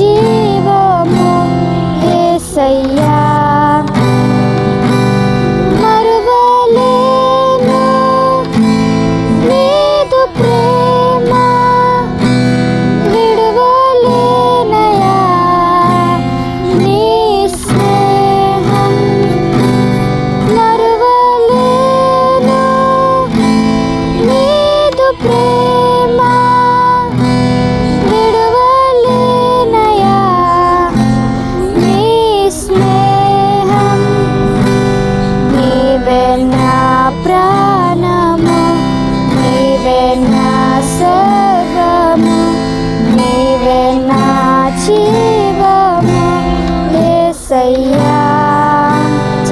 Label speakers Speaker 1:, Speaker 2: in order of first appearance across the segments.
Speaker 1: しい。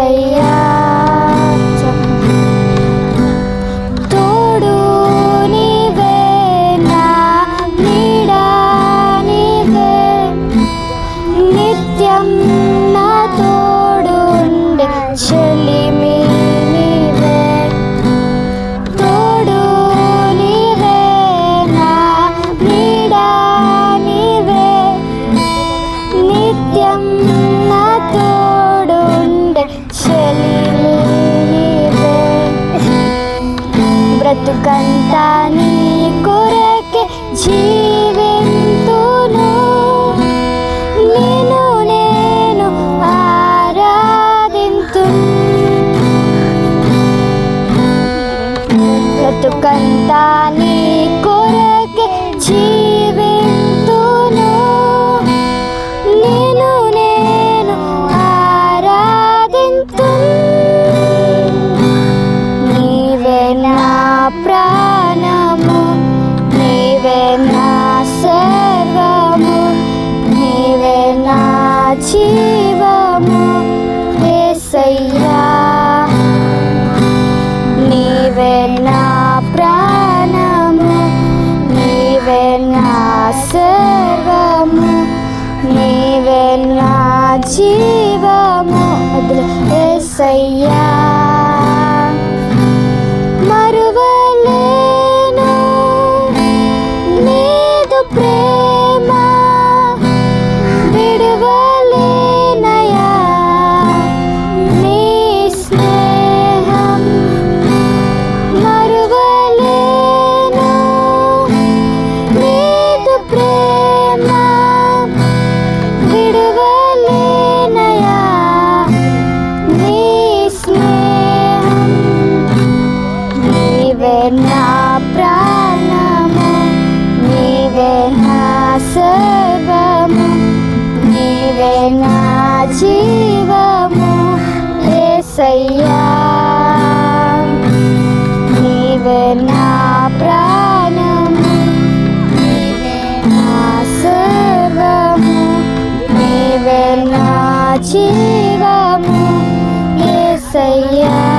Speaker 1: Yeah. ikan. జీవము అదులు ఏసయ్యా. జీవము ఏసయ్యా.